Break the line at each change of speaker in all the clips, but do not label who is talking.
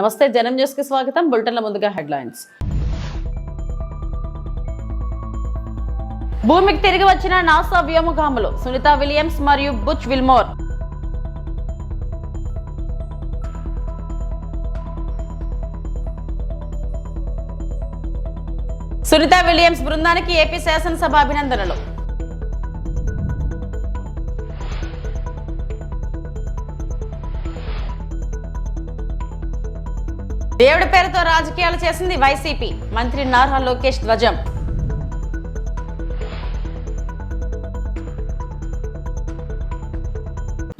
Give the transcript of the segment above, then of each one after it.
నమస్తే జనం న్యూస్కి స్వాగతం. బులెటిన్ల ముందుగా హెడ్లైన్స్. భూమికి తిరిగి వచ్చిన నాసా వ్యోమగాములు సునీత విలియమ్స్ మరియు బుచ్ విల్మోర్. సునీత విలియమ్స్ బృందానికి ఏపీ శాసనసభ అభినందనలు. దేవుడి పేరుతో రాజకీయాలు చేసింది వైసీపీ. మంత్రి నారా లోకేష్ ధ్వజం.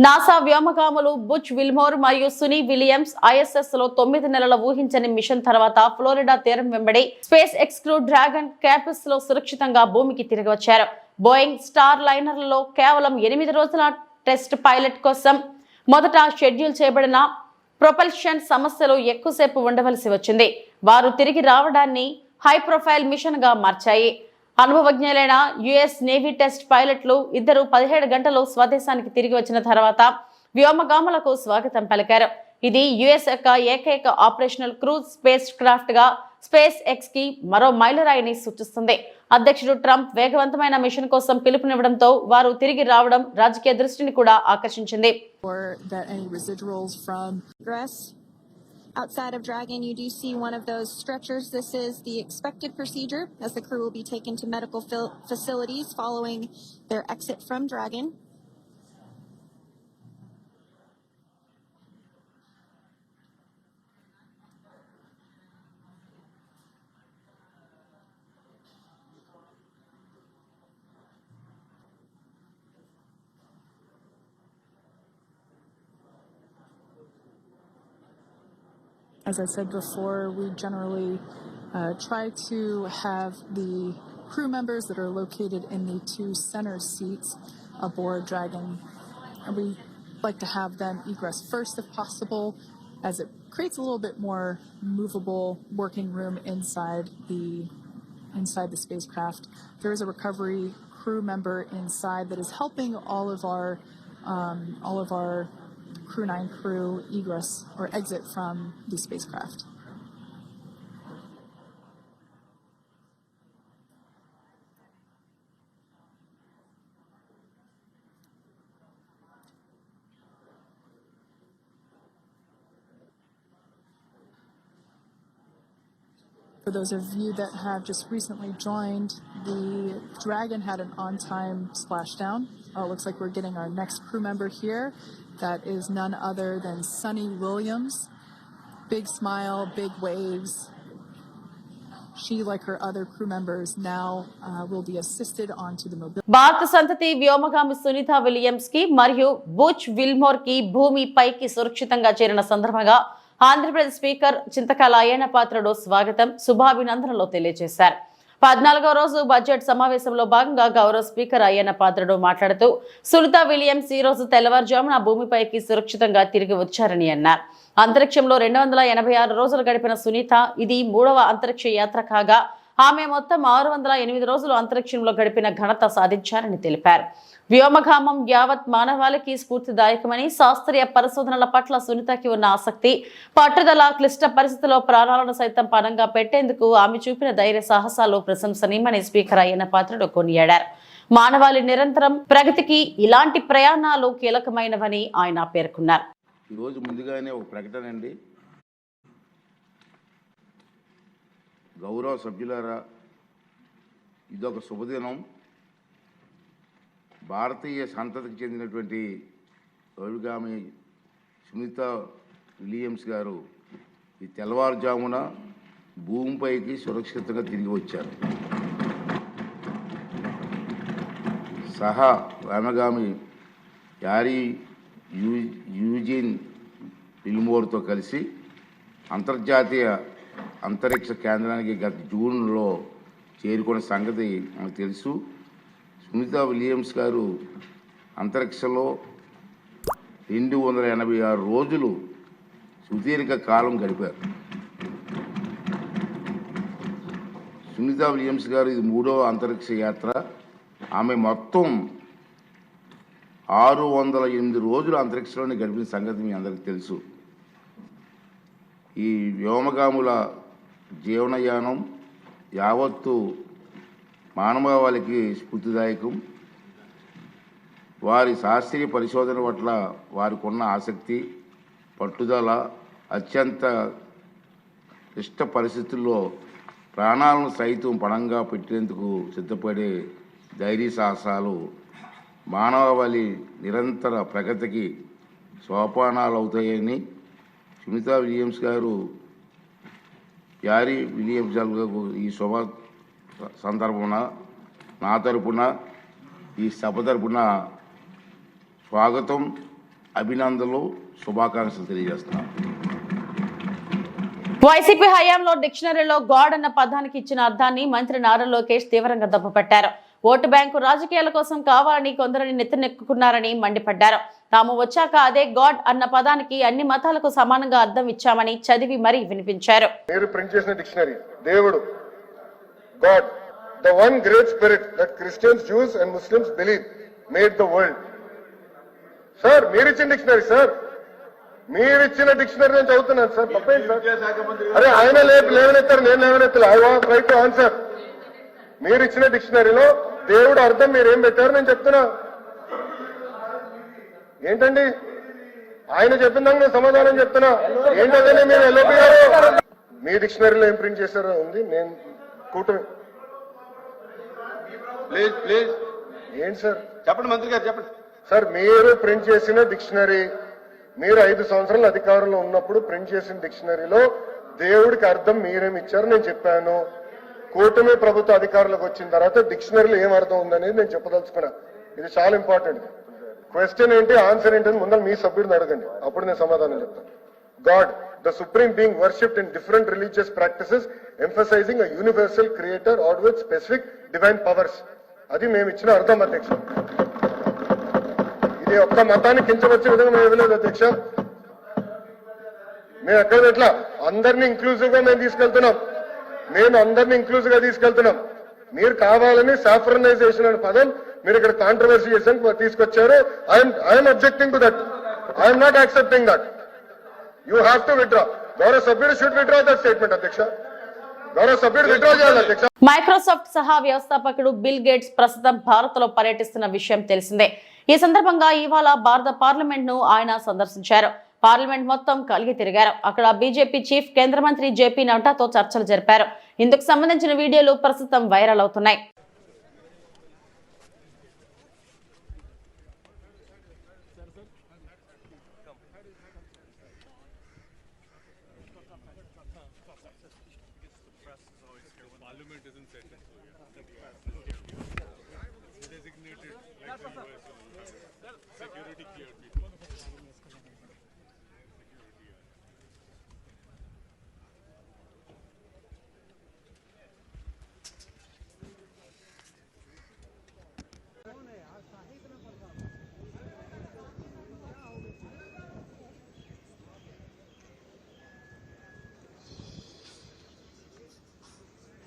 నాసా వ్యోమగాములు బుచ్ విల్మోర్ మరియు సునీ విలియమ్స్ ఐఎస్ఎస్లో తొమ్మిది నెలల ఊహించని మిషన్ తర్వాత ఫ్లోరిడా తీరం వెంబడి స్పేస్ ఎక్స్క్లూ డ్రాగన్ క్యాపిస్లో సురక్షితంగా భూమికి తిరిగి వచ్చారు బోయింగ్ స్టార్ లైనర్లలో కేవలం ఎనిమిది రోజుల టెస్ట్ పైలట్ కోసం మొదట షెడ్యూల్ చేయబడిన ప్రొపల్షన్ సమస్యలు ఎక్కువసేపు ఉండవలసి వచ్చింది. వారు తిరిగి రావడాన్ని హై ప్రొఫైల్ మిషన్గా మార్చాయి. అనుభవజ్ఞులైన యుఎస్ నేవీ టెస్ట్ పైలట్లు ఇద్దరు పదిహేడు గంటలు స్వదేశానికి తిరిగి వచ్చిన తర్వాత వ్యోమగాములకు స్వాగతం పలికారు. ఇది యుఎస్ యొక్క ఏకైక ఆపరేషనల్ క్రూజ్ స్పేస్ క్రాఫ్ట్గా స్పేస్ ఎక్స్కి మరో మైలురాయిని సూచిస్తుంది అధ్యక్షుడు ట్రంప్ వేగవంతమైన మిషన్ కోసం పిలుపునివ్వడంతో వారు తిరిగి రావడం రాజకీయ దృష్టిని కూడా ఆకర్షించింది.
Outside of Dragon, you do see one of those stretchers. This is the expected procedure as the crew will be taken to medical facilities following their exit from Dragon.
As I said before, we generally uh, try to have the crew members that are located in the two center seats aboard Dragon. And we like to have them egress first if possible, as it creates a little bit more movable working room inside the inside the spacecraft. There is a recovery crew member inside that is helping all of our um, all of our Crew 9 crew egress or exit from the spacecraft. For those of you that have just recently joined, the Dragon had an on time splashdown. Uh, looks like we're getting our next crew member here. That is none other than Sunny Williams. Big smile, big waves. She, like her other crew members, now uh, will be assisted onto the mobility.
భారత సంతతి వ్యోమగామి సునీత విలియమ్స్కి మరియు Butch విల్మోర్కి భూమి పైకి సురక్షితంగా చేరిన సందర్భంగా Andhra Pradesh speaker Chintakala Ayyanna Patrudu స్వాగతం శుభాభినందనలు తెలియజేశారు పద్నాలుగో రోజు బడ్జెట్ సమావేశంలో భాగంగా గౌరవ స్పీకర్ అయ్యన్న పాత్రుడు మాట్లాడుతూ సునీత విలియమ్స్ ఈ రోజు తెల్లవారుజామున భూమిపైకి సురక్షితంగా తిరిగి వచ్చారని అన్నారు. అంతరిక్షంలో రెండు వందల ఎనభై ఆరు రోజులు గడిపిన సునీత ఇది మూడవ అంతరిక్ష యాత్ర కాగా ఆమె మొత్తం ఆరు వందల ఎనిమిది రోజులు అంతరిక్షంలో గడిపిన ఘనత సాధించారని తెలిపారు. వ్యోమగామం యావత్ మానవాళికి స్ఫూర్తిదాయకమని శాస్త్రీయ పరిశోధనల పట్ల సునీతకి ఉన్న ఆసక్తి. పట్టుదల క్లిష్ట పరిస్థితుల్లో ప్రాణాలను సైతం పణంగా పెట్టేందుకు ఆమె చూపిన ధైర్య సాహసాలు ప్రశంసనీయమని స్పీకర్ అయ్యన్న పాత్రుడు కొనియాడారు. మానవాళి నిరంతరం ప్రగతికి ఇలాంటి ప్రయాణాలు కీలకమైనవని ఆయన పేర్కొన్నారు.
ఈరోజు ముందుగానే ఒక ప్రకటన అండి. గౌరవ సభ్యులారా ఇదొక శుభదినం. భారతీయ సంతతికి చెందినటువంటి అభిగామి సునీత విలియమ్స్ గారు ఈ తెల్లవారుజామున భూమిపైకి సురక్షితంగా తిరిగి వచ్చారు. సహా రామగామి యారీ యూ యూజిన్ విల్మోర్తో కలిసి అంతర్జాతీయ అంతరిక్ష కేంద్రానికి గత జూన్లో చేరుకున్న సంగతి మనకు తెలుసు. సునీత విలియమ్స్ గారు అంతరిక్షంలో రెండు వందల ఎనభై ఆరు రోజులు సుదీర్ఘ కాలం గడిపారు. సునీత విలియమ్స్ గారు ఇది మూడవ అంతరిక్ష యాత్ర. ఆమె మొత్తం ఆరు వందల ఎనిమిది రోజులు అంతరిక్షంలోనే గడిపిన సంగతి మీ అందరికీ తెలుసు. ఈ వ్యోమగాముల జీవనయానం యావత్తు మానవాళికి స్ఫూర్తిదాయకం. వారి శాస్త్రీయ పరిశోధన పట్ల వారికి ఉన్న ఆసక్తి పట్టుదల అత్యంత ఇష్ట పరిస్థితుల్లో ప్రాణాలను సైతం పణంగా పెట్టేందుకు సిద్ధపడే ధైర్య సాహసాలు మానవాళి నిరంతర ప్రగతికి సోపానాలు అవుతాయని సునీత విలియమ్స్ గారు యారీ విలియమ్స్ గారు ఈ శుభ సందర్భమున నా తరపున ఈ సభ తరపున స్వాగతం అభినందనలు శుభాకాంక్షలు తెలియజేస్తున్నాను.
వైసీపీ హయాంలో డిక్షనరీలో గాడ్ అన్న పదానికి ఇచ్చిన అర్థాన్ని మంత్రి నారా లోకేష్ తీవ్రంగా దెబ్బపట్టారు. ఓటు బ్యాంకు రాజకీయాల కోసం కావాలని కొందరిని నెత్తినెక్కుకున్నారని మండిపడ్డారు. తాము వచ్చాక అదే గాడ్ అన్న పదానికి అన్ని మతాలకు సమానంగా అర్థం ఇచ్చామని చదివి మరీ వినిపించారు.
మీరు ప్రింట్ చేసిన డిక్షనరీ దేవుడు. God the one great spirit that Christians Jews and Muslims believe made the world sir మీరు ఇచ్చిన డిక్షనరీ సార్ మీరు ఇచ్చిన డిక్షనరీ నేను చదువుతున్నాను సార్ తప్పేంటి సార్ అరే ఆయన లేవనెత్తారు నేను లేవనెత్తాను I want right to answer మీరు ఇచ్చిన డిక్షనరీలో దేవుడు అర్థం మీరు ఏం పెట్టారు నేను చెప్తున్నా. ఏంటండి? ఆయన చెప్పిన దానికి నేను సమాధానం చెప్తున్నా. ఏంటంటే మీరు ఎల్ఓపి గారు మీ డిక్షనరీలో ఏం ప్రింట్ చేశారో ఉంది నేను కూటమి.
Please please.
ఏంటి సార్?
చెప్పండి మంత్రి గారు చెప్పండి.
సార్ మీరు ప్రింట్ చేసిన డిక్షనరీ మీరు ఐదు సంవత్సరాలు అధికారంలో ఉన్నప్పుడు ప్రింట్ చేసిన డిక్షనరీలో దేవుడికి అర్థం మీరేమి ఇచ్చారు? నేను చెప్పాను. కూటమి ప్రభుత్వ అధికారులకు వచ్చిన తర్వాత డిక్షనరీలో ఏం అర్థం ఉందనేది నేను చెప్పదలుచుకున్నా. ఇది చాలా ఇంపార్టెంట్. క్వశ్చన్ ఏంటి? ఆన్సర్ ఏంటి? ముందర మీ సభ్యుడిని అడగండి. అప్పుడు నేను సమాధానం చెప్తాను. God. The supreme being worshipped in different religious practices, emphasizing a universal creator or with specific divine powers అది మేము ఇచ్చిన అర్థం అధ్యక్ష. ఇది ఒక్క మతాన్ని కించవచ్చే విధంగా మేము ఇవ్వలేదు అధ్యక్ష. మేము ఎక్కడ ఎట్లా అందరినీ ఇంక్లూజివ్గా మేము తీసుకెళ్తున్నాం. మేము అందరినీ ఇంక్లూజివ్గా తీసుకెళ్తున్నాం. మీరు కావాలని సాఫ్రనైజేషన్ అనే పదం మీరు ఇక్కడ కాంట్రవర్సీ చేసాను తీసుకొచ్చారు. I'm I'm objecting to that I'm not accepting that you have to withdraw గౌరవ సభ్యుడు షుడ్ విత్డ్రా దట్ స్టేట్మెంట్ అధ్యక్ష గౌరవ సభ్యుడు విత్డ్రా చేయాలి అధ్యక్ష
మైక్రోసాఫ్ట్ సహా వ్యవస్థాపకుడు బిల్ గేట్స్ ప్రస్తుతం భారత్లో పర్యటిస్తున్న విషయం తెలిసిందే. ఈ సందర్భంగా ఇవాళ భారత పార్లమెంట్ను ఆయన సందర్శించారు. పార్లమెంట్ మొత్తం కలిగి తిరిగారు. అక్కడ బీజేపీ చీఫ్ కేంద్ర మంత్రి జేపీ నడ్డాతో చర్చలు జరిపారు. ఇందుకు సంబంధించిన వీడియోలు ప్రస్తుతం వైరల్ అవుతున్నాయి.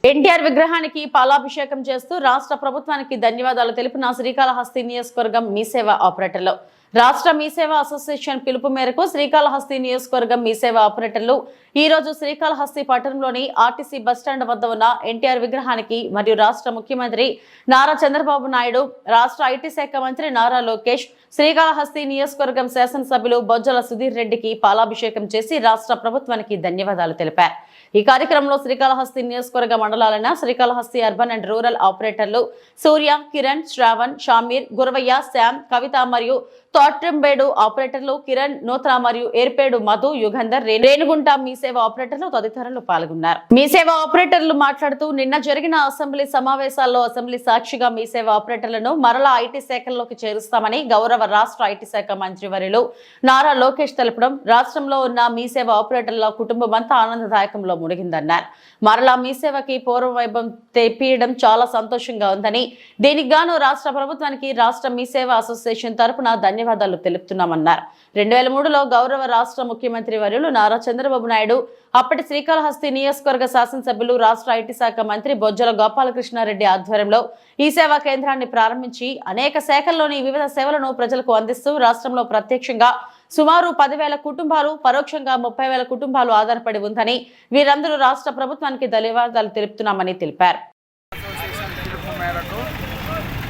ఎన్టీఆర్ విగ్రహానికి పాలాభిషేకం చేస్తూ రాష్ట్ర ప్రభుత్వానికి ధన్యవాదాలు తెలిపిన శ్రీకాళహస్తి నియోజకవర్గం మీసేవ ఆపరేటర్లు. రాష్ట్ర మీసేవ అసోసియేషన్ పిలుపు మేరకు శ్రీకాళహస్తి నియోజకవర్గం మీసేవ ఆపరేటర్లు. ఈ రోజు శ్రీకాళహస్తి పట్టణంలోని ఆర్టీసీ బస్టాండ్ వద్ద ఉన్న ఎన్టీఆర్ విగ్రహానికి మరియు రాష్ట్ర ముఖ్యమంత్రి నారా చంద్రబాబు నాయుడు రాష్ట్ర ఐటీ శాఖ మంత్రి నారా లోకేష్ శ్రీకాళహస్తి నియోజకవర్గం శాసనసభ్యులు బొజ్జల సుధీర్ రెడ్డికి పాలాభిషేకం చేసి రాష్ట్ర ప్రభుత్వానికి ధన్యవాదాలు తెలిపారు. ఈ కార్యక్రమంలో శ్రీకాళహస్తి నియోజకవర్గ మండలాలైన శ్రీకాళహస్తి అర్బన్ అండ్ రూరల్ ఆపరేటర్లు సూర్య కిరణ్ శ్రావణ్ షామీర్ గురవయ్య శ్యామ్ కవిత మరియు తోట్రంబేడు ఆపరేటర్లు కిరణ్ నూత్రా మరియు ఏర్పేడు మధు యుగంధర్ రే- రేణుగుంట మీ సేవ ఆపరేటర్లు తదితరులు పాల్గొన్నారు. మీ సేవ ఆపరేటర్లు మాట్లాడుతూ నిన్న జరిగిన అసెంబ్లీ సమావేశాల్లో అసెంబ్లీ సాక్షిగా మీ సేవ ఆపరేటర్లను మరలా ఐటీ శాఖల్లోకి చేరుస్తామని గౌరవ రాష్ట్ర ఐటీ శాఖ మంత్రి వర్యులు నారా లోకేష్ తెలపడం రాష్ట్రంలో ఉన్న మీ సేవ ఆపరేటర్ల కుటుంబం అంతా ఆనందదాయకంలో మునిగిందన్నారు. మరలా మీ సేవకి పూర్వ వైభవం తెప్పియడం చాలా సంతోషంగా ఉందని దీనికి గాను రాష్ట్ర ప్రభుత్వానికి రాష్ట్ర మీ సేవ అసోసియేషన్ తరపున ధన్యవాదాలు తెలుపుతున్నామన్నారు. రెండు వేల మూడులో గౌరవ రాష్ట్ర ముఖ్యమంత్రి వర్యులు నారా చంద్రబాబు నాయుడు అప్పటి శ్రీకాళహస్తి నియోజకవర్గ శాసనసభ్యులు రాష్ట్ర ఐటీ శాఖ మంత్రి బొజ్జల గోపాలకృష్ణారెడ్డి ఆధ్వర్యంలో ఈ సేవా కేంద్రాన్ని ప్రారంభించి అనేక శాఖల్లోని వివిధ సేవలను ప్రజలకు అందిస్తూ రాష్ట్రంలో ప్రత్యక్షంగా సుమారు పదివేల కుటుంబాలు పరోక్షంగా ముప్పై వేల కుటుంబాలు ఆధారపడి ఉందని వీరందరూ రాష్ట్ర ప్రభుత్వానికి ధన్యవాదాలు తెలుపుతున్నామని తెలిపారు.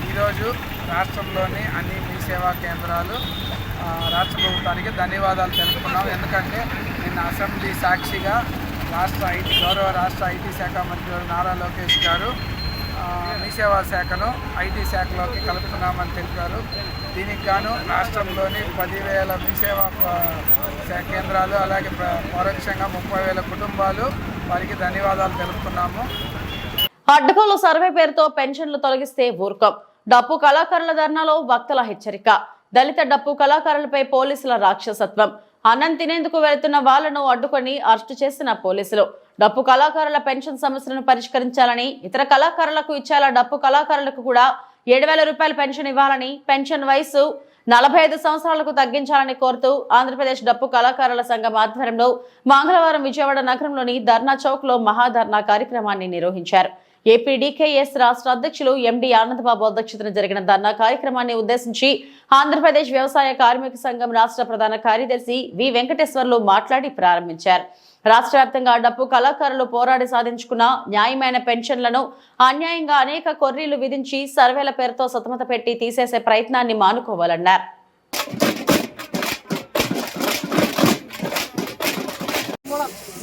ఈరోజు రాష్ట్రంలోని అన్ని మీ సేవా కేంద్రాలు రాష్ట్ర ప్రభుత్వానికి ధన్యవాదాలు తెలుపుకున్నాం ఎందుకంటే నిన్న అసెంబ్లీ సాక్షిగా రాష్ట్ర ఐటీ గౌరవ రాష్ట్ర ఐటీ శాఖ మంత్రి నారా లోకేష్ గారు మీ సేవా శాఖను ఐటీ శాఖలోకి కలుపుతున్నామని తెలిపారు. దీనికి గాను రాష్ట్రంలోని పదివేల మీ సేవా కేంద్రాలు అలాగే ప్ర- పరోక్షంగా ముప్పై వేల కుటుంబాలు వారికి ధన్యవాదాలు తెలుపుతున్నాము.
అడ్డగోలు సర్వే పేరుతో పెన్షన్లు తొలగిస్తే ఊరుకం. డప్పు కళాకారుల ధర్నాలో వక్తల హెచ్చరిక. దళిత డప్పు కళాకారులపై పోలీసుల రాక్షసత్వం. అన్నం తినేందుకు వెళుతున్న వాళ్ళను అడ్డుకొని అరెస్టు చేసిన పోలీసులు. డప్పు కళాకారుల పెన్షన్ సమస్యలను పరిష్కరించాలని ఇతర కళాకారులకు ఇచ్చేలా డప్పు కళాకారులకు కూడా ఏడు వేల రూపాయల పెన్షన్ ఇవ్వాలని పెన్షన్ వయసు నలభై ఐదు సంవత్సరాలకు తగ్గించాలని కోరుతూ ఆంధ్రప్రదేశ్ డప్పు కళాకారుల సంఘం ఆధ్వర్యంలో మంగళవారం విజయవాడ నగరంలోని ధర్నా చౌక్లో మహాధర్నా కార్యక్రమాన్ని నిర్వహించారు. ఏపీడీకేఎస్ రాష్ట్ర అధ్యక్షులు ఎండి ఆనందబాబు అధ్యక్షతన జరిగిన ధర్నా కార్యక్రమాన్ని ఉద్దేశించి ఆంధ్రప్రదేశ్ వ్యవసాయ కార్మిక సంఘం రాష్ట్ర ప్రధాన కార్యదర్శి వి వెంకటేశ్వర్లు మాట్లాడి ప్రారంభించారు. రాష్ట్ర వ్యాప్తంగా డప్పు కళాకారులు పోరాడి సాధించుకున్న న్యాయమైన పెన్షన్లను అన్యాయంగా అనేక కొర్రీలు విధించి సర్వేల పేరుతో సతమత పెట్టి తీసేసే ప్రయత్నాన్ని మానుకోవాలన్నారు.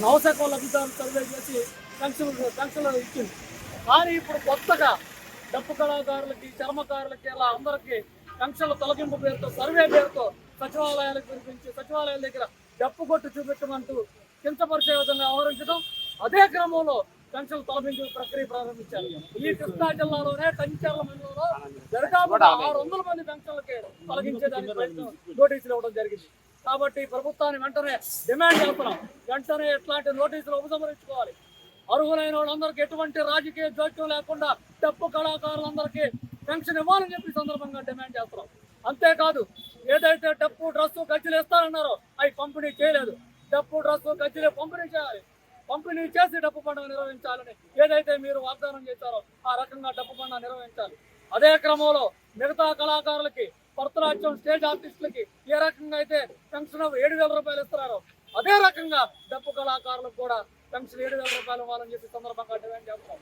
నవశాఖ లబ్ధిదారులు సర్వే చేసి పెన్షన్ పెన్షన్లు ఇచ్చింది. కానీ ఇప్పుడు కొత్తగా డప్పు కళాకారులకి చర్మకారులకి అలా అందరికీ పెన్షన్ల తొలగింపు పేరుతో సర్వే పేరుతో సచివాలయాలకు పిలిపించి సచివాలయాల దగ్గర డప్పు కొట్టు చూపెట్టమంటూ కించపరిచే విధంగా వ్యవహరించడం అదే క్రమంలో పెన్షన్ తొలగింపు ప్రక్రియ ప్రారంభించారు. ఈ కృష్ణా జిల్లాలోనే కంచర్ల మండలంలో దరిదాపుగా ఆరు వందల మంది పెన్షన్లకి తొలగించేదానికి ప్రయత్నం నోటీసులు ఇవ్వడం జరిగింది. కాబట్టి ప్రభుత్వాన్ని వెంటనే డిమాండ్ చేస్తున్నాం. వెంటనే ఇట్లాంటి నోటీసులు ఉపసంహరించుకోవాలి. అర్హులైన వాళ్ళందరికీ ఎటువంటి రాజకీయ జోక్యం లేకుండా డప్పు కళాకారులందరికీ పెన్షన్ ఇవ్వాలని చెప్పి సందర్భంగా డిమాండ్ చేస్తున్నాం. అంతేకాదు ఏదైతే డప్పు డ్రస్సు గజ్జలు ఇస్తారన్నారో అవి పంపిణీ చేయలేదు. డ్రస్సు పంపిణీ చేయాలి. పంపిణీ చేసి డప్పు పండుగ నిర్వహించాలని ఏదైతే మీరు వాగ్దానం చేశారో ఆ రకంగా డప్పు పండుగ నిర్వహించాలి. అదే క్రమంలో మిగతా కళాకారులకి భరతనాట్యం స్టేజ్ ఆర్టిస్టులకి ఏ రకంగా అయితే పెన్షన్ ఏడు వేల రూపాయలు ఇస్తున్నారో అదే రకంగా డప్పు కళాకారులకు కూడా పెన్షన్ ఏడు వేల రూపాయలు ఇవ్వాలని చెప్పి సందర్భంగా డిమాండ్ చేస్తాం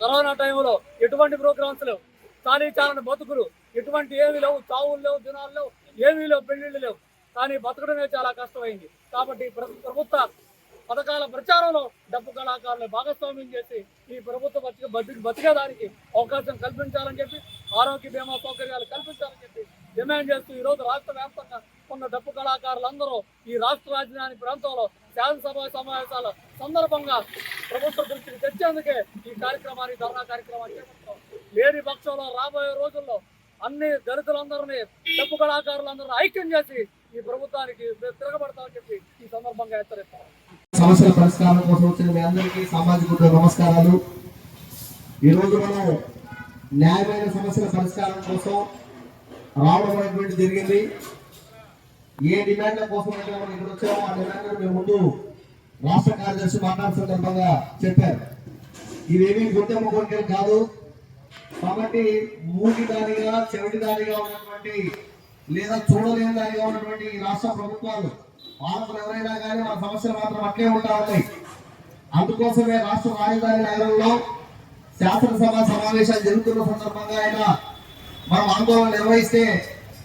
కరోనా టైంలో ఎటువంటి ప్రోగ్రామ్స్ లేవు. కానీ చాలని బతుకులు ఎటువంటి ఏమీ లేవు. చావులు లేవు దినాలు లేవు ఏమీ లేవు పెళ్ళిళ్ళు లేవు. కానీ బతకడమే చాలా కష్టమైంది. కాబట్టి ప్రభుత్వ ప్రచారంలో డబ్బు కళాకారులు భాగస్వామ్యం చేసి ఈ ప్రభుత్వ బతిక బతికి బతికేదానికి అవకాశం కల్పించాలని చెప్పి ఆరోగ్య బీమా సౌకర్యాలు కల్పించాలని చెప్పి డిమాండ్ చేస్తూ ఈ రోజు రాష్ట్ర వ్యాప్తంగా ఉన్న డప్పు కళాకారులందరూ ఈ రాష్ట్ర రాజధాని ప్రాంతంలో శాసనసభ సమావేశాల సందర్భంగా ప్రభుత్వ దృష్టికి తెచ్చేందుకే ఈ కార్యక్రమాన్ని ధర్నా కార్యక్రమాన్ని చేపడతాం లేని పక్షంలో రాబోయే రోజుల్లో అన్ని దళితులందరినీ డప్పు కళాకారులందరినీ ఐక్యం చేసి ఈ ప్రభుత్వానికి తిరగబడతామని చెప్పి ఈ సందర్భంగా హెచ్చరిస్తాం.
సమస్యల పరిష్కారం కోసం వచ్చిన మీ అందరికీ సామాజిక నమస్కారాలు. ఈరోజు మనం న్యాయమైన సమస్యల పరిష్కారం కోసం రావడం అనేటువంటి జరిగింది. ఏ డిమాండ్ల కోసం అయితే మనం ఇక్కడ వచ్చామో ఆ డిమాండ్లను మేము ముందు రాష్ట్ర కార్యదర్శి మాట్లాడే సందర్భంగా చెప్పారు. ఇవేమీ గుర్తింపు కోరికలు కాదు. కాబట్టి మూటి దానిగా చెవిటి దానిగా ఉన్నటువంటి లేదా చూడలేని దానిగా ఉన్నటువంటి రాష్ట్ర ప్రభుత్వాలు పాలకులు ఎవరైనా కానీ మన సమస్యలు మాత్రం అట్లే ఉంటా ఉన్నాయి అందుకోసమే రాష్ట్ర రాజధాని నగరంలో శాసనసభ సమావేశాలు జరుగుతున్న సందర్భంగా ఆయన మనం ఆందోళన నిర్వహిస్తే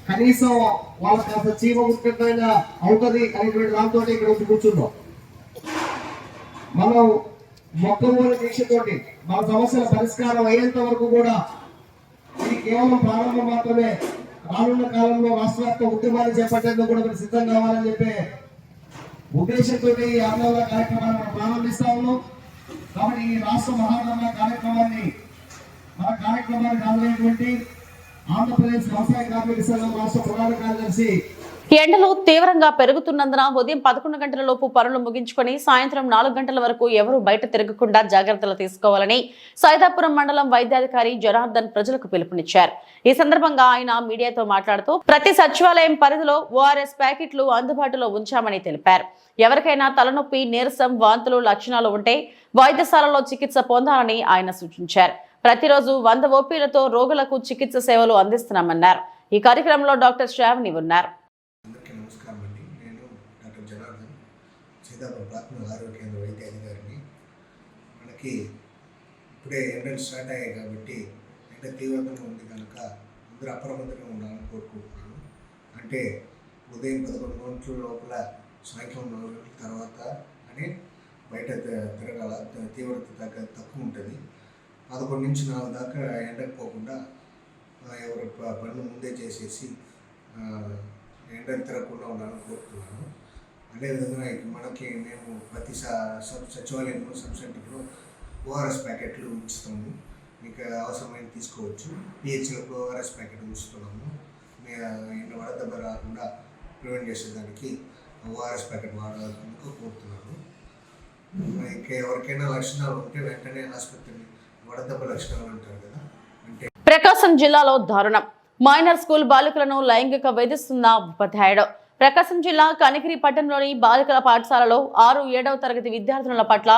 కనీసం వాళ్ళకి కాస్త చీమ ముట్టైనా అవుతుంది అనేటువంటి దాంతో ఇక్కడ వచ్చి కూర్చున్నాం. మనం మొక్కమూల దీక్షతోటి మన సమస్యల పరిష్కారం అయ్యేంత వరకు కూడా ఇది కేవలం ప్రారంభం మాత్రమే. రానున్న కాలంలో రాష్ట్ర వ్యాప్త ఉద్యమాన్ని చేపట్టేందుకు కూడా మీరు సిద్ధం కావాలని చెప్పే ఉద్దేశంతో ఈ ఆందోళన కార్యక్రమాన్ని మనం ప్రారంభిస్తా ఉన్నాం. కాబట్టి ఈ రాష్ట్ర మహానంద కార్యక్రమాన్ని మన కార్యక్రమానికి హాజరైనటువంటి ఆంధ్రప్రదేశ్ వ్యవసాయ కార్మిక సంఘం రాష్ట్ర ప్రధాన కార్యదర్శి
ఎండలు తీవ్రంగా పెరుగుతున్నందున ఉదయం పదకొండు గంటల లోపు పనులు ముగించుకొని సాయంత్రం నాలుగు గంటల వరకు ఎవరూ బయట తిరగకుండా జాగ్రత్తలు తీసుకోవాలని సైదాపురం మండలం వైద్యాధికారి జనార్దన్ ప్రజలకు పిలుపునిచ్చారు. ఈ సందర్భంగా ఆయన మీడియాతో మాట్లాడుతూ ప్రతి సచివాలయం పరిధిలో ఓఆర్ఎస్ ప్యాకెట్లు అందుబాటులో ఉంచామని తెలిపారు. ఎవరికైనా తలనొప్పి నీరసం వాంతులు లక్షణాలు ఉంటే వైద్యశాలలో చికిత్స పొందాలని ఆయన సూచించారు. ప్రతిరోజు వంద ఓపీలతో రోగులకు చికిత్స సేవలు అందిస్తున్నామన్నారు. ఈ కార్యక్రమంలో డాక్టర్ శ్రావణి ఉన్నారు
అందరికీ నమస్కారం అండి సీతాపురం ప్రాథమిక ఆరోగ్య కేంద్ర వైద్య అధికారిని. మనకి ఇప్పుడే ఎండలు స్టార్ట్ అయ్యాయి కాబట్టి ఎండ తీవ్రంగా ఉంది కనుక అందరూ అప్రమత్తంగా ఉండాలని కోరుకుంటున్నాను. అంటే ఉదయం పదకొండు గంటల లోపల సాయంత్రం నాలుగు గంటల తర్వాత అని బయట తిరగాల తీవ్రత తగ్గ తక్కువ ఉంటుంది. పదకొండు నుంచి నాలుగు దాకా ఎండకు పోకుండా ఎవరు పనులు ముందే చేసేసి ఎండలు తిరగకుండా ఉండాలని కోరుతున్నాను. అదేవిధంగా విధంగా మనకి మేము ప్రతి సబ్ సచివాలయంలో సబ్ సెంటర్లో ఓఆర్ఎస్ ప్యాకెట్లు ఉంచుతాము. మీకు అవసరమైన తీసుకోవచ్చు. పిహెచ్లకు ఓఆర్ఎస్ ప్యాకెట్ ఉంచుతున్నాము. మీ ఎండ వడదెబ్బ రాకుండా ప్రివెంట్ చేసేదానికి ఓఆర్ఎస్ ప్యాకెట్ వాడాల్సిందిగా కోరుతున్నాను ఇంకా ఎవరికైనా లక్షణాలు ఉంటే వెంటనే ఆసుపత్రిని వడదెబ్బ లక్షణాలు అంటారు కదా అంటే
ప్రకాశం జిల్లాలో దారుణం. మైనర్ స్కూల్ బాలికలను లైంగిక వేధిస్తున్న ఉపాధ్యాయుడు. ప్రకాశం జిల్లా కనిగిరి పట్టణంలోని బాలికల పాఠశాలలో ఆరు ఏడవ తరగతి విద్యార్థినుల పట్ల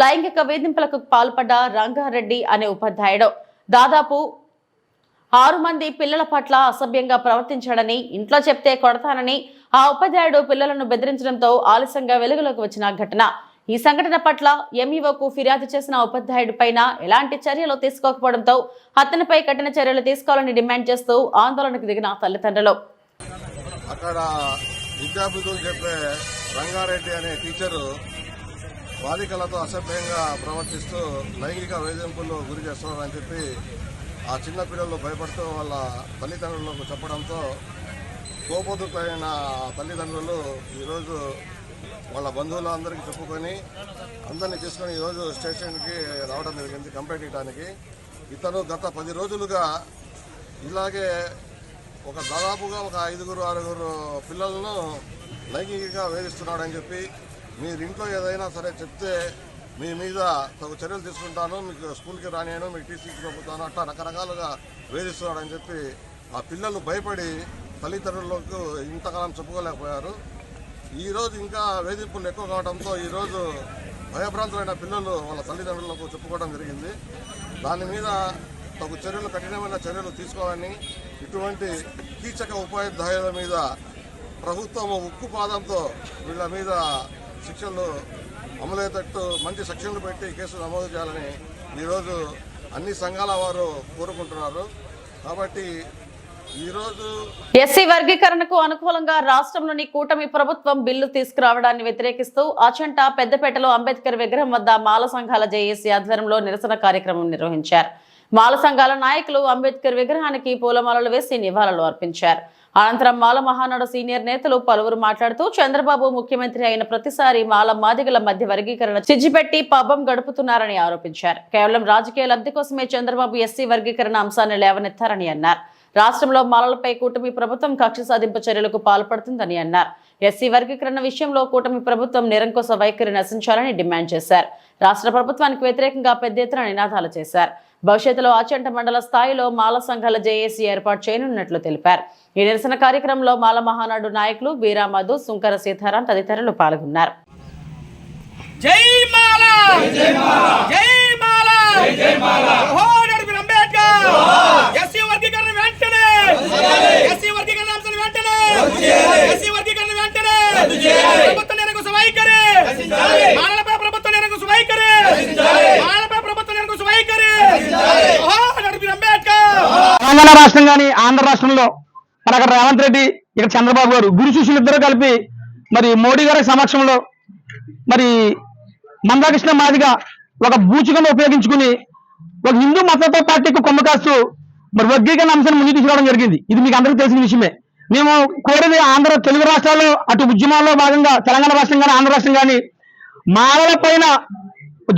లైంగిక వేధింపులకు పాల్పడ్డ రంగారెడ్డి అనే ఉపాధ్యాయుడు. దాదాపు ఆరు మంది పిల్లల పట్ల అసభ్యంగా ప్రవర్తించాడని ఇంట్లో చెప్తే కొడతానని ఆ ఉపాధ్యాయుడు పిల్లలను బెదిరించడంతో ఆలస్యంగా వెలుగులోకి వచ్చిన ఘటన. ఈ సంఘటన పట్ల ఎంఈఓకు ఫిర్యాదు చేసిన ఉపాధ్యాయుడి పైన ఎలాంటి చర్యలు తీసుకోకపోవడంతో అతనిపై కఠిన చర్యలు తీసుకోవాలని డిమాండ్ చేస్తూ ఆందోళనకు దిగిన తల్లిదండ్రులు.
అక్కడ విద్యార్థులు చెప్పే రంగారెడ్డి అనే టీచరు బాలికలతో అసభ్యంగా ప్రవర్తిస్తూ లైంగిక వేధింపులు గురి చేస్తున్నారని చెప్పి ఆ చిన్న పిల్లలు భయపడుతూ వాళ్ళ తల్లిదండ్రులకు చెప్పడంతో కోపోతులైన తల్లిదండ్రులు ఈరోజు వాళ్ళ బంధువులందరికీ చెప్పుకొని అందరినీ తీసుకొని ఈరోజు స్టేషన్కి రావడం జరిగింది కంప్లైంట్ ఇవ్వడానికి. ఇతను గత పది రోజులుగా ఇలాగే ఒక దాదాపుగా ఒక ఐదుగురు ఆరుగురు పిల్లలను లైంగికంగా వేధిస్తున్నాడని చెప్పి మీరు ఇంట్లో ఏదైనా సరే చెప్తే మీ మీద తగు చర్యలు తీసుకుంటాను మీకు స్కూల్కి రానియను మీకు టీసీకి పంపుతాను అట్లా రకరకాలుగా వేధిస్తున్నాడని చెప్పి ఆ పిల్లలు భయపడి తల్లిదండ్రులకు ఇంతకాలం చెప్పుకోలేకపోయారు. ఈరోజు ఇంకా వేధింపులు ఎక్కువ కావడంతో ఈరోజు భయభ్రాంతులైన పిల్లలు వాళ్ళ తల్లిదండ్రులకు చెప్పుకోవడం జరిగింది. దాని మీద తగు చర్యలు కఠినమైన చర్యలు తీసుకోవాలని ఇటువంటి కీచక ఉపాధ్యాయుల మీద ప్రభుత్వం ఉక్కు పాదంతో వీళ్ళ మీద శిక్షలు అమలయ్యేటట్టు మంచి శిక్షలు పెట్టి కేసు నమోదు చేయాలని ఈరోజు అన్ని సంఘాల వారు కోరుకుంటున్నారు. కాబట్టి ఈరోజు
ఎస్సీ వర్గీకరణకు అనుకూలంగా రాష్ట్రంలోని కూటమి ప్రభుత్వం బిల్లు తీసుకురావడాన్ని వ్యతిరేకిస్తూ అచంట పెద్దపేటలో అంబేద్కర్ విగ్రహం వద్ద మాల సంఘాల జేఏసీ ఆధ్వర్యంలో నిరసన కార్యక్రమం నిర్వహించారు. మాల సంఘాల నాయకులు అంబేద్కర్ విగ్రహానికి పూలమాలలు వేసి నివాళులు అర్పించారు. అనంతరం మాల మహానాడు సీనియర్ నేతలు పలువురు మాట్లాడుతూ చంద్రబాబు ముఖ్యమంత్రి అయిన ప్రతిసారి మాల మాదిగల మధ్య వర్గీకరణ చిజ్జిపెట్టి పబ్బం గడుపుతున్నారని ఆరోపించారు. కేవలం రాజకీయ లబ్ధి కోసమే చంద్రబాబు ఎస్సీ వర్గీకరణ అంశాన్ని లేవనెత్తారని అన్నారు. రాష్ట్రంలో మాలలపై కూటమి ప్రభుత్వం కక్ష సాధింపు చర్యలకు పాల్పడుతుందని అన్నారు. ఎస్సీ వర్గీకరణ విషయంలో కూటమి ప్రభుత్వం నిరంకుశ వైఖరి నశించాలని డిమాండ్ చేశారు. రాష్ట్ర ప్రభుత్వానికి వ్యతిరేకంగా పెద్ద ఎత్తున నినాదాలు చేశారు. భవిష్యత్తులో ఆచంట మండల స్థాయిలో మాల సంఘాల జేఏసీ ఏర్పాటు చేయనున్నట్లు తెలిపారు. ఈ నిరసన కార్యక్రమంలో మాల మహానాడు నాయకులు బీరామధు సుంకర సీతారాం తదితరులు పాల్గొన్నారు.
జై మాల! జై మాల! జై మాల! జోహార్ డాక్టర్ అంబేద్కర్! ఎస్సీ వర్గీకరణ వెంటనే! ఎస్సీ వర్గీకరణ అంశాలు వెంటనే! ఎస్సీ వర్గీకరణ వెంటనే! ప్రభుత్వం వైఖరి! మానలపై ప్రభుత్వం వైఖరి! మానలపై ప్రభుత్వం
తెలంగాణ రాష్ట్రం కానీ ఆంధ్ర రాష్ట్రంలో మరి అక్కడ రేవంత్ రెడ్డి ఇక్కడ చంద్రబాబు గారు గురు శిష్యులు ఇద్దరు కలిపి మరి మోడీ గారి సమక్షంలో మరి మందాకృష్ణ మాదిగా ఒక బూచికను ఉపయోగించుకుని ఒక హిందూ మతతో పార్టీకి కొమ్మ కాస్తూ మరి వర్గీకరణ అంశాన్ని ముందు తీసుకురావడం జరిగింది. ఇది మీకు అందరికీ తెలిసిన విషయమే. మేము కోరేది ఆంధ్ర తెలుగు రాష్ట్రాల్లో అటు ఉద్యమాల్లో భాగంగా తెలంగాణ రాష్ట్రం కానీ ఆంధ్ర రాష్ట్రం కానీ మాలల పైన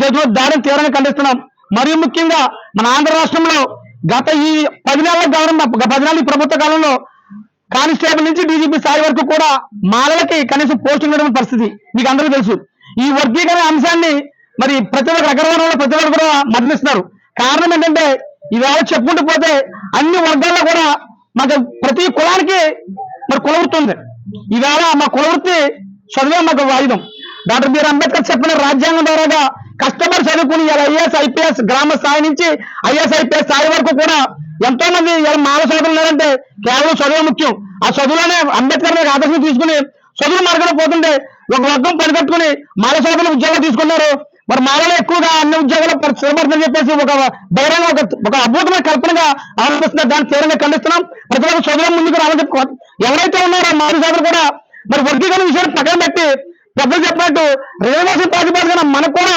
జరుగుతున్న దాడిని తీవ్రంగా ఖండిస్తున్నాం. మరి ముఖ్యంగా మన ఆంధ్ర రాష్ట్రంలో గత ఈ పది నెలల గవర్నమెంట్ పది ప్రభుత్వ కాలంలో కానిస్టేబుల్ నుంచి డీజీపీ స్థాయి వరకు కూడా మాలలకి కనీసం పోస్ట్ ఉండడం పరిస్థితి మీకు అందరికీ తెలుసు. ఈ వర్గీకరణ అంశాన్ని మరి ప్రతి ఒక్క అగ్రవర్ణంలో ప్రతి ఒక్కరు కూడా మరణిస్తున్నారు కారణం ఏంటంటే ఇవాళ చెప్పుకుంటూ పోతే అన్ని వర్గాల్లో కూడా మాకు ప్రతి కులానికి మరి కులవృత్తుంది ఈవేళ మా కులవృత్తి చదివే మాకు ఆయుధం. డాక్టర్ బిఆర్ అంబేద్కర్ చెప్పిన రాజ్యాంగం ద్వారాగా కస్టమర్ చదువుకుని ఇలా ఐఎస్ ఐపీఎస్ గ్రామ స్థాయి నుంచి ఐఎస్ ఐపీఎస్ స్థాయి వరకు కూడా ఎంతో మంది ఇలా మాల ఉన్నారంటే కేవలం చదువు ముఖ్యం. ఆ చదువులోనే అంబేద్కర్ గారి ఆదర్శం తీసుకుని చదువు మార్గంలో పోతుంటే ఒక వర్గం పనికట్టుకుని మాల సోదరులు ఉద్యోగాలు తీసుకున్నారు. మరి మాలలో ఎక్కువగా అన్ని ఉద్యోగాలు స్థిరపడుతుందని చెప్పేసి ఒక బహిరంగ ఒక ఒక అద్భుతమైన కల్పనగా ఆలోచిస్తున్నారు దాన్ని తీవ్రంగా ఖండిస్తున్నాం. ప్రజలకు సోదరుల ముందుకు రావాలని చెప్పి ఎవరైతే ఉన్నారో మాల సోదరులు కూడా మరి వర్గీకరణ విషయాన్ని పక్కన పెట్టి పెద్దలు చెప్పినట్టు రిజర్వేషన్ ప్రాతిపదికన మనకు కూడా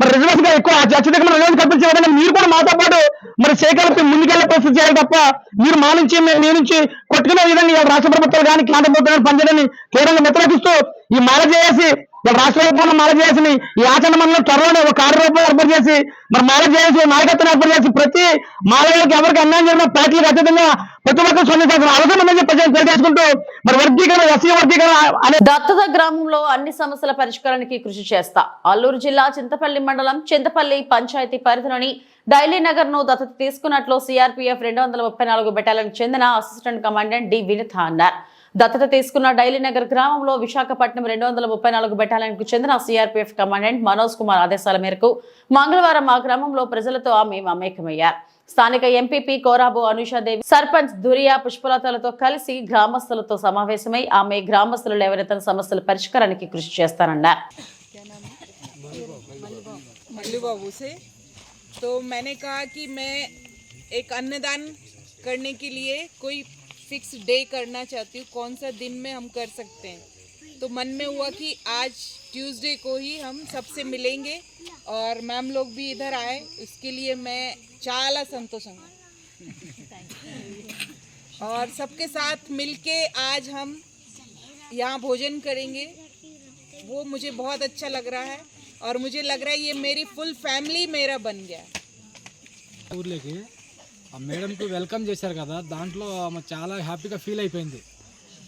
మరి రిజర్వేషన్గా ఎక్కువ అత్యధికంగా రిజర్వేషన్ కల్పించే విధంగా మీరు కూడా మాతో పాటు మరి సేకరించి ముందుకెళ్ళే పరిస్థితి చేయాలి తప్ప మీరు మా నుంచి మేము మీ నుంచి కొట్టుకునే విధంగా రాష్ట్ర ప్రభుత్వాలు కానీ కేంద్ర ప్రభుత్వం కానీ పనిచేయడాన్ని తీవ్రంగా వ్యతిరేకిస్తూ ఈ మాల చేసి ఇవాళ రాష్ట్ర మాల చేసి ఈ ఆచరణ మండలం త్వరలోనే ఒక కార్యరూపం ఏర్పాటు చేసి మరి మాల చేసి నాయకత్వం ఏర్పాటు చేసి ప్రతి మాలలకు ఎవరికి అన్యాయం జరిగిన పార్టీలకు అత్యధికంగా ప్రతి ఒక్కరు స్పందించాల్సిన అవసరం ఉందని ప్రజలు తెలియజేసుకుంటూ మరి వర్గీకరణ ఎస్సీ వర్గీకరణ అనే
దత్తత గ్రామంలో అన్ని సమస్యల పరిష్కారానికి కృషి చేస్తా. అల్లూరు జిల్లా చింతపల్లి మండలం చింతపల్లి పంచాయతీ పరిధిలోని డైలీ నగర్ను దత్తత తీసుకున్నట్లు సిఆర్పీఎఫ్ రెండు వందల ముప్పై నాలుగు బెటాలకు చెందిన అసిస్టెంట్ కమాండెంట్ డి వినిత అన్నారు. దత్తత తీసుకున్న డైలీ నగర్ గ్రామంలో విశాఖపట్నం రెండు వందల ముప్పై నాలుగు బెటాలియన్ కు చెందిన సిఆర్పీఎఫ్ కమాండెంట్ మనోజ్ కుమార్ ఆదేశాల మేరకు మంగళవారం ఆ గ్రామంలో ప్రజలతో ఆమె మమేకమయ్యారు స్థానిక ఎంపీపీ కోరాబు అనుషాదేవి సర్పంచ్ దురియా పుష్పలతలతో కలిసి గ్రామస్తులతో సమావేశమై ఆమె గ్రామస్తులు లేవనెత్తిన సమస్యల పరిష్కారానికి కృషి చేస్తానన్నారు
मल्लू बाबू से तो मैंने कहा कि मैं एक अन्नदान करने के लिए कोई फिक्स डे करना चाहती हूँ, कौन सा दिन में हम कर सकते हैं? तो मन में हुआ कि आज ट्यूसडे को ही हम सबसे मिलेंगे और मैम लोग भी इधर आए, उसके लिए मैं चाला संतोष हूँ। और सबके साथ मिलके आज हम यहाँ भोजन करेंगे। वो मुझे बहुत अच्छा लग रहा है और मुझे लग रहा है ये मेरी फुल फैमिली मेरा बन गया। है
ఆ మేడంకు వెల్కమ్ చేశారు కదా దాంట్లో ఆమె చాలా హ్యాపీగా ఫీల్ అయిపోయింది.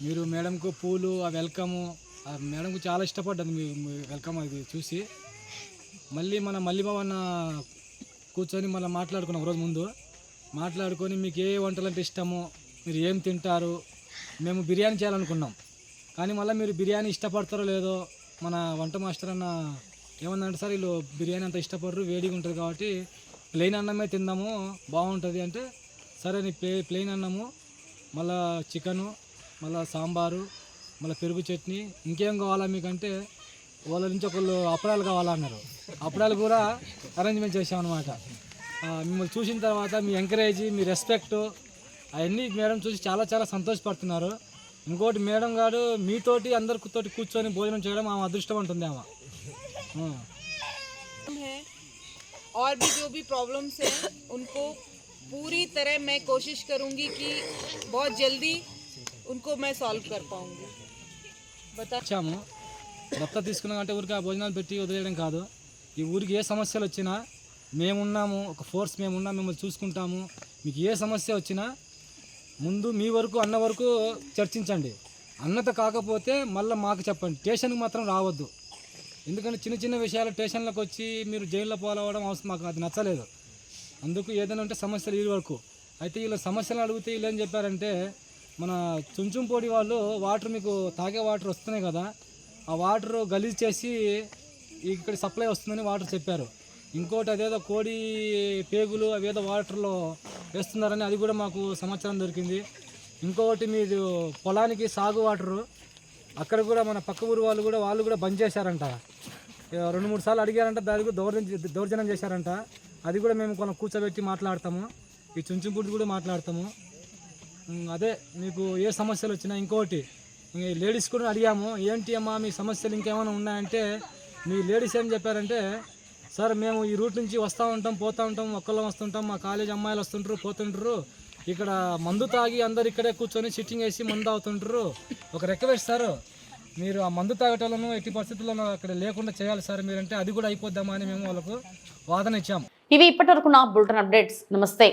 మీరు మేడంకు పూలు ఆ వెల్కము ఆ మేడంకు చాలా ఇష్టపడ్డది మీ మీ వెల్కమ్ అది చూసి. మళ్ళీ మన మల్లిబాబన్న కూర్చొని మళ్ళీ మాట్లాడుకున్నాం ఒక రోజు ముందు. మాట్లాడుకొని మీకు ఏ వంటలు అంటే ఇష్టము మీరు ఏం తింటారు మేము బిర్యానీ చేయాలనుకున్నాం. కానీ మళ్ళీ మీరు బిర్యానీ ఇష్టపడతారో లేదో మన వంట మాస్టర్ అన్న అంటే సార్ వీళ్ళు బిర్యానీ అంత ఇష్టపడరు వేడిగా ఉంటుంది కాబట్టి ప్లెయిన్ అన్నమే తిందాము బాగుంటుంది అంటే సరే నీ ప్లే ప్లెయిన్ అన్నము మళ్ళా చికెను మళ్ళా సాంబారు మళ్ళీ పెరుగు చట్నీ ఇంకేం కావాలా మీకంటే వాళ్ళ నుంచి ఒకళ్ళు అప్పడాలు కావాలన్నారు. అప్పడాలు కూడా అరేంజ్మెంట్ చేసామన్నమాట మిమ్మల్ని చూసిన తర్వాత మీ ఎంకరేజ్ మీ రెస్పెక్ట్ అవన్నీ మేడం చూసి చాలా చాలా సంతోషపడుతున్నారు. ఇంకోటి మేడం గారు మీతోటి అందరితోటి కూర్చొని భోజనం చేయడం ఆమె అదృష్టం ఉంటుంది ఆమె
और भी जो भी प्रॉब्लम्स हैं उनको पूरी तरह मैं कोशिश करूंगी कि बहुत जल्दी उनको मैं सॉल्व कर पाऊंगी बता
వచ్చాము దత్త తీసుకున్నామంటే ఊరికి ఆ భోజనాలు పెట్టి వదిలేయడం కాదు ఈ ఊరికి ఏ సమస్యలు వచ్చినా మేమున్నాము ఒక ఫోర్స్ మేమున్నాం మిమ్మల్ని చూసుకుంటాము మీకు ఏ సమస్య వచ్చినా ముందు మీ వరకు అన్న వరకు చర్చించండి అన్నత కాకపోతే మళ్ళీ మాకు చెప్పండి స్టేషన్కి మాత్రం రావద్దు ఎందుకంటే చిన్న చిన్న విషయాలు స్టేషన్లకు వచ్చి మీరు జైల్లో పోలవడం అవసరం. మాకు అది నచ్చలేదు. అందుకు ఏదైనా ఉంటే సమస్యలు ఈ వరకు. అయితే వీళ్ళ సమస్యలు అడిగితే వీళ్ళు ఏం చెప్పారంటే మన చుంచుంపోడి వాళ్ళు వాటర్ మీకు తాగే వాటర్ వస్తున్నాయి కదా ఆ వాటర్ గలీజ్ చేసి ఇక్కడ సప్లై వస్తుందని వాటర్ చెప్పారు. ఇంకోటి అదేదో కోడి పేగులు అవేదో వాటర్లో వేస్తున్నారని అది కూడా మాకు సమాచారం దొరికింది. ఇంకొకటి మీరు పొలానికి సాగు వాటరు అక్కడ కూడా మన పక్క ఊరు వాళ్ళు కూడా వాళ్ళు కూడా బంద్ చేశారంట. రెండు మూడు సార్లు అడిగారంట దాని కూడా దౌర్జన్యం దౌర్జన్యం చేశారంట. అది కూడా మేము కొంచెం కూర్చోబెట్టి మాట్లాడతాము. ఈ చుంచుంపుటి కూడా మాట్లాడతాము. అదే మీకు ఏ సమస్యలు వచ్చినా ఇంకోటి లేడీస్ కూడా అడిగాము ఏంటి అమ్మా మీ సమస్యలు ఇంకేమైనా ఉన్నాయంటే మీ లేడీస్ ఏం చెప్పారంటే సార్ మేము ఈ రూట్ నుంచి వస్తూ ఉంటాం పోతూ ఉంటాం ఒక్కళ్ళం వస్తుంటాం మా కాలేజ్ అమ్మాయిలు వస్తుంటారు పోతుంటారు ఇక్కడ మందు తాగి అందరు ఇక్కడే కూర్చొని సిట్టింగ్ వేసి మందు తాగుతుంటారు. ఒక రిక్వెస్ట్ సార్ మీరు ఆ మందు తాగటాలను ఎట్టి పరిస్థితుల్లో అక్కడ లేకుండా చేయాలి సార్. మీరంటే అది కూడా అయిపోద్దామా? అని మేము వాళ్ళకు వాదన ఇచ్చాము
ఇవి ఇప్పటి వరకు నా బులెటిన్ అప్డేట్స్. నమస్తే.